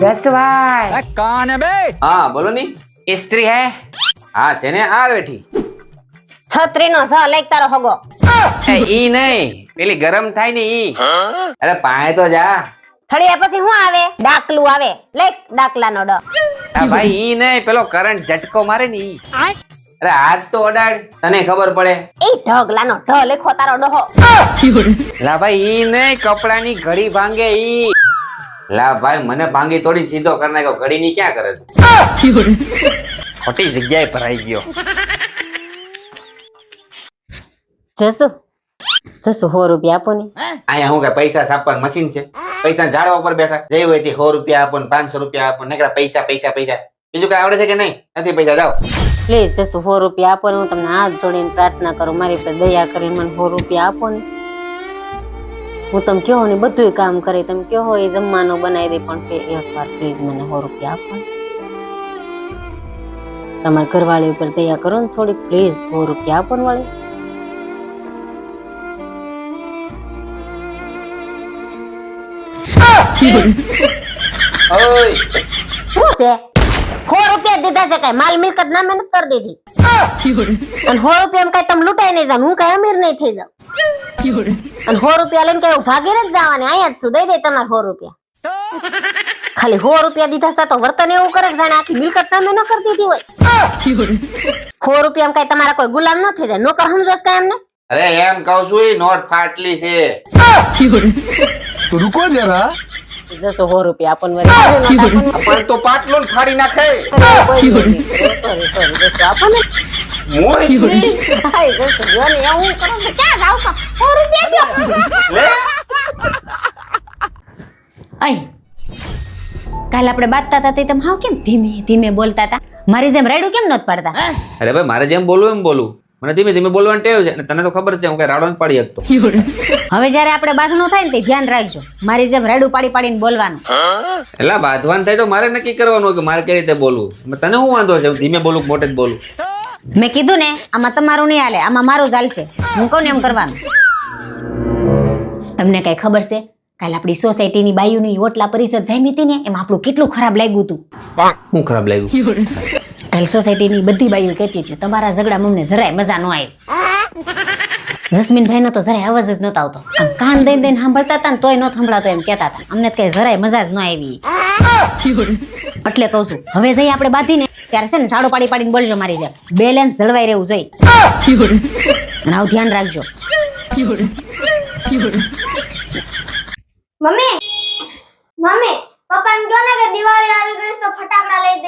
જસભાઈ કાને બે? હા બોલો ની. ઇસ્ત્રી હે? હા છે ને આ બેઠી છત્રી નો સ લઈ તારો હગો. એ ઈ નહીં. પેલી ગરમ થાય ને ઈ. અરે પાય તો જા. થળિયા પછી શું આવે? ડાકલું આવે. લેક ડાકલાનો ડ. આ ભાઈ ઈ નહીં. પેલો કરંટ ઝટકો મારે ને ઈ. અરે હાથ તો અડાડ. તને ખબર પડે. એ ઢગલાનો ઢ લેખો તારો ડહો. લા ભાઈ ઈ નહીં. કપડાની ઘડી ભાંગે ઈ. લા ભાઈ મને ભાંગી તોડી સીધો કરી નાખ્યો. ઘડી ની ક્યાં કરે તું ખોટી જગ્યાએ ભરાઈ ગયો. જસુ જસુ સો રૂપિયા આપો ને. અહીંયા હું કે પૈસા છાપવાનું મશીન છે? પૈસા ઝાડવા ઉપર બેઠા. જઈ હોય તે સો રૂપિયા આપો ને પાંચસો રૂપિયા આપો ને. પૈસા પૈસા પૈસા. બીજું કઈ આવડે છે કે નહીં? નથી પૈસા જાઓ. પ્લીઝ જસુ સો રૂપિયા આપો ને. હું તમને હાથ જોડીને પ્રાર્થના કરું. મારી પર દયા કરીને મને સો રૂપિયા આપો ને. હું તમે કહો ને બધું કામ કરે. તમે કહો એ જમવાનું બનાવી દે પણ કે એક વાર પ્લીઝ મને સો રૂપિયા આપો તમારા ઘરવાળી ઉપર દયા કરો ને થોડી પ્લીઝ સો રૂપિયા આપો ને વાળી. શું છે? સો રૂપિયા દીધા છે કઈ? માલ મિલકત ના મહેનત કરી દીધી. અને સો રૂપિયા કઈ તમે લૂંટાઈ નહીં જાવ હું કઈ અમીર નહીં થઈ જાવ અને સો રૂપિયા લઈને કઈ ભાગી જ જવાની અહીંયા જ શું દઈ દે તમારે સો રૂપિયા. ખાલી હો રૂપિયા દીધા હતા વર્તન એવું કરે જાણે આખી મિલકત તમે ન કરી દીધી હોય. સો રૂપિયા કઈ તમારા કોઈ ગુલામ ન થઈ જાય નોકર સમજો કઈ એમને? અરે એમ કઉ છું નોટ ફાટલી છે. રૂકો જરા. જશો સો રૂપિયા આપણ વરી પણ તો પાટલો ને ફાડી નાખે. સોરી સોરી જસો આપણ મોય હાય, જસો જો ને એવું કરો તો ક્યાં જાવ છો? સો રૂપિયા દો. લે. કાલ આપણે બાતતા હતા તે તમે હાવ કેમ ધીમે ધીમે બોલતા હતા? મારી જેમ રાયડું કેમ નત પાડતા? અરે ભાઈ મારે જેમ બોલવું એમ બોલું. મને ધીમે ધીમે બોલવાની ટેવ છે અને તને તો ખબર છે હું કઈ રાડો નથી પાડી શકતો. હવે જ્યારે આપણે બાથનું થાય ને તે ધ્યાન રાખજો. મારી જેમ રાયડું પાડી પાડીને બોલવાનું. એટલે બાંધવાનું થાય તો મારે નક્કી કરવાનું કે મારે કઈ રીતે બોલવું? તને શું વાંધો છે? હું ધીમે બોલું મોટે જ બોલું? મેં કીધું ને આમાં તમારું નહીં હાલે આમાં મારું ચાલશે હું કહું ને એમ કરવાનું. તમને કઈ ખબર છે? કાલ આપણી સોસાયટીની બાયુની ઓટલા પરિષદ જામી હતી ને એમાં આપણું કેટલું ખરાબ લાગ્યું હતું? હું ખરાબ લાગ્યું. કાલ સોસાયટીની બધી બાઈઓ કહેતી હતી, તમારા ઝઘડા મમને જરાય મજા ન આવી. જસ્મીનભાઈનો તો જરાય અવાજ જ નતો આવતો. આમ કાન દઈને દઈને સાંભળતા હતા ને તોય ન સંભળાતો એમ કહેતા હતા. અમને કઈ જરાય મજા જ ન આવી. એટલે કહું છું, હવે જઈ આપણે બાંધીને. ત્યારે છે ને સાડો પાડી પાડીને બોલજો મારી જેમ. બેલેન્સ જળવાઈ રહેવું જોઈએ. અને આવું ધ્યાન રાખજો. મમ્મી મમ્મી પપ્પાને કહો ને કે દિવાળી આવી ગઈ છે તો ફટાકડા લઈ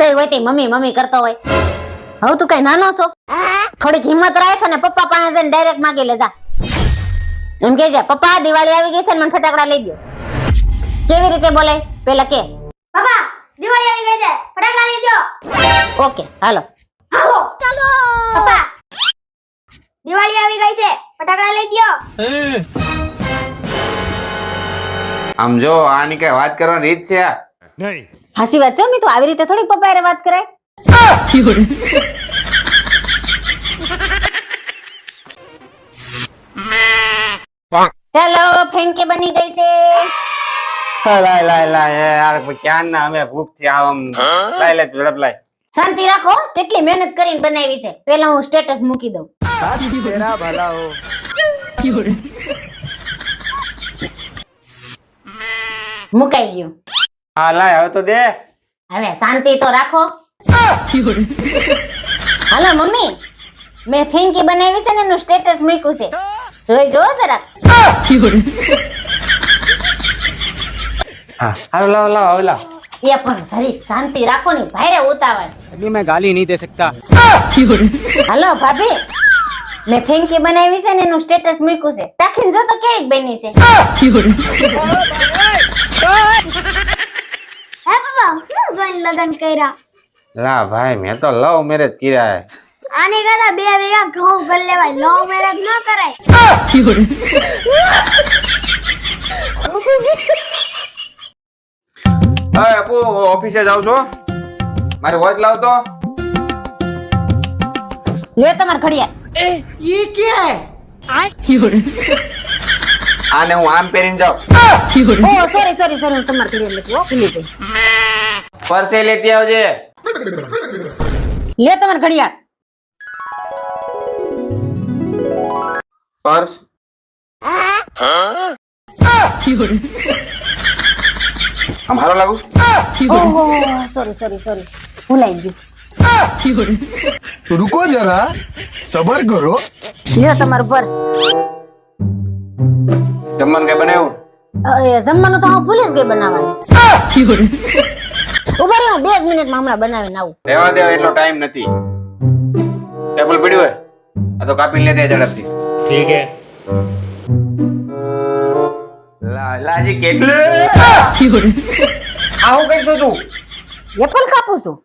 દે હોય તે મમ્મી મમ્મી કરતો હોય. હવે તું કઈ નાનો છો? થોડીક હિંમત રાખ અને પપ્પા પાસે જઈને ડાયરેક્ટ માગી લે જા એમ કે છે પપ્પા દિવાળી આવી ગઈ છે ને મને ફટાકડા લઈ દો કેવી રીતે બોલાય પેલા કે. પપ્પા દિવાળી આવી ગઈ છે ફટાકડા લઈ દો ઓકે હાલો. હાલો. ચાલો. પપ્પા દિવાળી આવી ગઈ છે ફટાકડા લઈ દો આમ જો આની કઈ વાત કરવાની રીત છે આ? હાસી વાત છે મેં તો આવી રીતે થોડીક પપ્પા રે વાત કરાય. ચાલો ફેંકે બની ગઈ છે. લાય લાય લાય. યાર ક્યાં ના અમે ભૂખથી આમ. લાય લે ઝડપ લાય. શાંતિ રાખો કેટલી મહેનત કરીને બનાવી છે. પેલા હું સ્ટેટસ મૂકી દઉં. મુકાઈ ગયું. હા લાય હવે તો દે હવે શાંતિ તો રાખો હાલો મમ્મી મેં ફેંકી બનાવી છે ને એનું સ્ટેટસ મૂક્યું છે જોઈ જો જરાક હા હાલો લાવ લાવ હવે લાવ એ પણ સરી શાંતિ રાખો ને ભાઈરે ઉતાવળ अभी मैं गाली नहीं दे सकता હાલો ભાભી મેં ફેંકી બનાવી છે ને એનું સ્ટેટસ મૂક્યું છે તાકીને જો તો કેવી બની છે હે પપ્પા શું જોઈન લગન કર્યા. લા ભાઈ મેં તો લવ મેરેજ કર્યા હે. આને કદા બે વેગા ઘઉં ભરી લેવાય લવ મેરેજ ન કરાય. હા આપુ ઓફિસે જાવ છો. મારે વોચ લાવતો લે તમાર ઘડિયાળ. આને હું આમ પહેરીને જાઉં. ઓ સોરી સોરી સોરી તમાર ઘડિયાળ હો. ભૂલી ગઈ પરસે લેતી આવજે. લે તમાર ઘડિયાળ. પર્સ. અમારો લાગુ? સોરી સોરી સોરી ભૂલાઈ ગયું. રૂકો જરા સબર કરો. લ્યો તમારું પર્સ. જમવાનું કઈ બનાવ્યું? અરે જમવાનું તો હું ભૂલી જ ગઈ બનાવવાનું. ઊભા રહ્યો બે જ મિનિટમાં હમણાં બનાવીને આવું. રહેવા દેવા એટલો ટાઈમ નથી. ટેબલ પડ્યું હોય આ તો કાપી લે દે ઝડપથી. ઠીક હે. લાલાજી કેટલે? આ હું કઈ તું એપલ કાપું છું.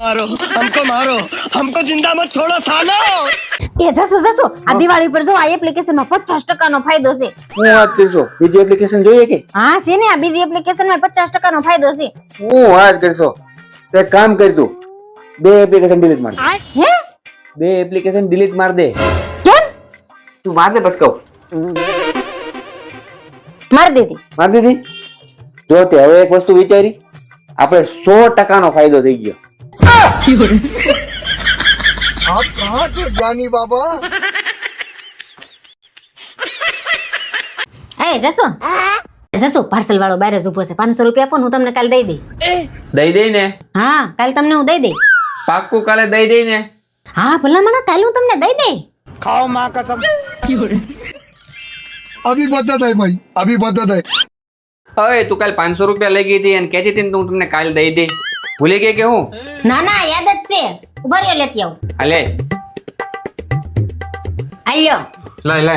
મારો હમકો મારો હમકો જિંદા મત છોડો સાલો! એ જસુ જસુ આ દિવાળી પર જો આ એપ્લિકેશનમાં પચાસ ટકાનો ફાયદો છે. હું વાત કરશો? બીજી એપ્લિકેશન જોઈએ કે? હા છે ને આ બીજી એપ્લિકેશનમાં પચાસ ટકાનો ફાયદો છે. હું વાત કરશો? તે કામ કરી દઉં બે એપ્લિકેશન ડિલીટ માર. દે. હે? બે એપ્લિકેશન ડિલીટ માર દે. કેમ? તું વાત બસ કહું. મારી દીધી. માર દીધી? જો તે હવે એક વસ્તુ વિચારી. આપણે સો ટકાનો ફાયદો થઈ ગયો. आप कहाँ थे ज्ञानी बाबा એ જશો જશો પાર્સલ વાળો બહાર જ ઉભો છે પાંચસો રૂપિયા આપો ને હું તમને કાલે દઈ દઈ દઈ દઈ ને હા કાલે તમને હું દઈ દઈ પાક્કું કાલે દઈ દઈ ને હા ભલા મને કાલે હું તમને દઈ દઈ अभी बता दे भाई अभी बता दे હવે તું કાલ પાંચસો રૂપિયા લઈ ગઈ હતી અને કહેતી હતી ને તો હું તમને કાલ દઈ દઈ ભૂલી ગઈ કે હું ના ના યાદ જ છે उबरी लेती आऊ अले अल्लो ले ले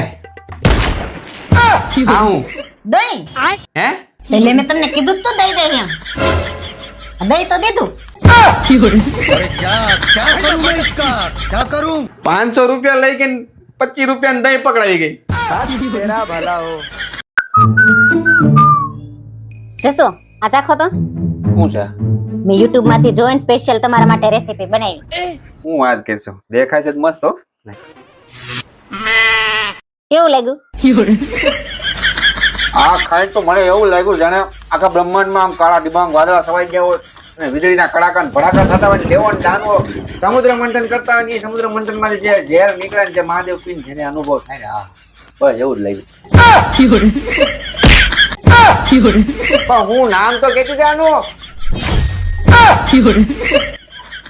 आऊ दही हैं पहले मैं तुमने किदु तो दही दे हम दही तो दे दू क्या क्या करूँ मैं इसका क्या करूँ पाँच सौ रुपया लेकिन पच्चीस रुपया दही पकड़ाई गई तेरा भला तो મેં યુટ્યુબમાંથી જોઈન સ્પેશિયલ તમારા માટે રેસીપી બનાવી. હું વાત કરશો. દેખાય છે મસ્ત હો. કેવું લાગ્યું? આ ખાઈ તો મને એવું લાગ્યું જાણે આખા બ્રહ્માંડમાં આમ કાળા ડિબાંગ વાદળા સવાઈ ગયા હોય અને વીજળીના કડાકા ને ભડાકા થતા હોય ને લેવો ને જાણવો સમુદ્ર મંથન કરતા હોય ને એ સમુદ્ર મંથનમાંથી જે ઝેર નીકળે ને જે મહાદેવ પીને જેને અનુભવ થાય ને હા. બસ એવું જ લાગ્યું. પણ હું નામ તો કેતું જાનું આનું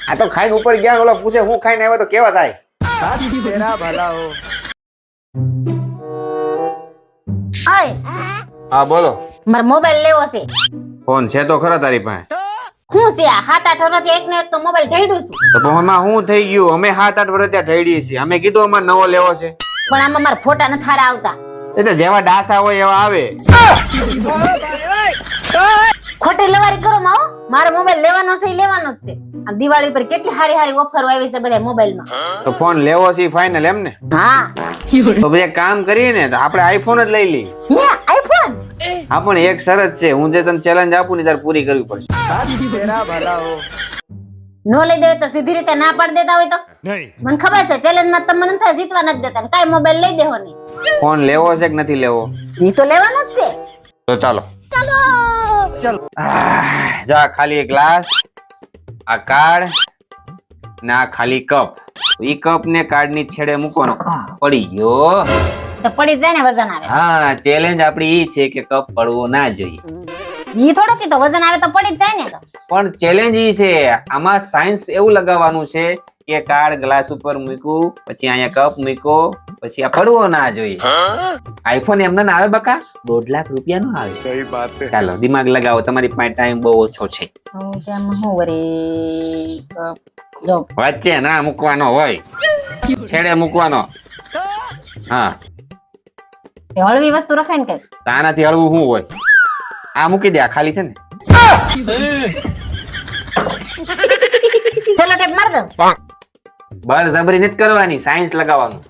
આ તો ખાઈને ઉપર ગયા ઓલા પૂછે હું ખાઈને આવ્યો તો કેવા થાય ઓય હા બોલો મારો મોબાઈલ લેવો છે ફોન છે તો ખરા તારી પાસે હું છે આ સાત આઠ વર્ષથી એક ને એક તો મોબાઈલ ઢેડું છું તો પણ એમાં શું થઈ ગયું અમે સાત આઠ વર્ષ ત્યાં ઢેડીએ છીએ અમે કીધું અમારે નવો લેવો છે પણ આમાં મારા ફોટા નથી હારા આવતા એટલે જેવા ડાસા હોય એવા આવે ખોટી લવારી કરો માવો. મારો મોબાઈલ લેવાનો છે લેવાનો જ છે. આ દિવાળી પર કેટલી હારી હારી ઓફરો આવી છે બધા મોબાઈલમાં તો ફોન લેવો છે ફાઇનલ એમ ને? હા. તો બે કામ કરીએ ને તો આપણે આઈફોન જ લઈ લઈએ. હે આઈફોન હા પણ એક શરત છે હું જે તને ચેલેન્જ આપું ને તારે પૂરી કરવી પડશે. નો લઈ દે તો સીધી રીતે ના પાડી દેતા હોય તો? મને ખબર છે ચેલેન્જમાં તમને નથી જીતવા નથી દેતા ને કાંઈ મોબાઈલ લઈ દેવો નહીં. ફોન લેવો છે કે નથી લેવો? એ તો લેવાનો જ છે. તો ચાલો. આહ, જા ખાલી ગ્લાસ આ કાર્ડ ના ખાલી કપ. ઈ કપ ને કાર્ડની છેડે મૂકવાનો. પડી ગયો. તો પડી જાય ને વજન આવે. હા ચેલેન્જ આપણી ઈ છે કે કપ પડવો ના જોઈએ. ઈ થોડો કે તો વજન આવે તો પડી જ જાય ને પણ ચેલેન્જ ઈ છે આમાં સાયન્સ એવું લગાવવાનું છે કે કાર્ડ ગ્લાસ ઉપર મૂક્યું પછી અહીંયા કપ મૂક્યો પછી આ પડવો ના જોઈએ. આઈફોન એમને ના આવે બકા? દોઢ લાખ રૂપિયા નો આવે. સહી વાત ચાલો દિમાગ લગાવો તમારી પાસે ટાઈમ બહુ ઓછો છે. વચ્ચે ના મૂકવાનો હોય. છેડે મૂકવાનો. હા. હળવી વસ્તુ રખાય ને કઈ તાનાથી હળવું શું હોય? આ મૂકી દે ખાલી છે ને. ચલો ટેપ માર દઉં. બળ જબરી નથી કરવાની સાયન્સ લગાવવાનું.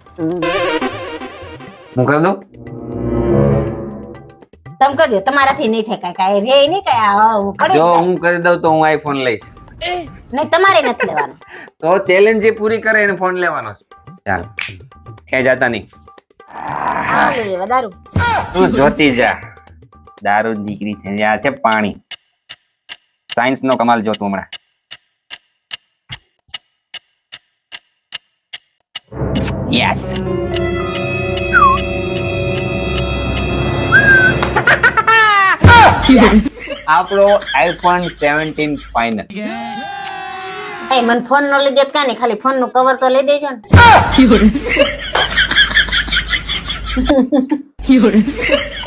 હું કરી દઉં તમે કરજો તમારાથી નહીં થાય કાંઈ કાંઈ રે નહીં કાંઈ જો હું કરી દઉં તો હું આઈફોન લઈશ. નહીં તમારે નથી લેવાનો. તો ચેલેન્જ જે પૂરી કરે એને ફોન લેવાનો છે. ચાલ. કે જાતા નહીં. વધારું તું જોતી જા. દારૂ દીકરી થઈ આ છે પાણી. સાયન્સ નો કમાલ જોતું હમણાં. યસ આપણો આઈફોન સેવન્ટીન ફાઇનલ એ મને ફોન નો લઈ દેત કાંઈ નહીં ખાલી ફોનનું કવર તો લઈ દેજો ને.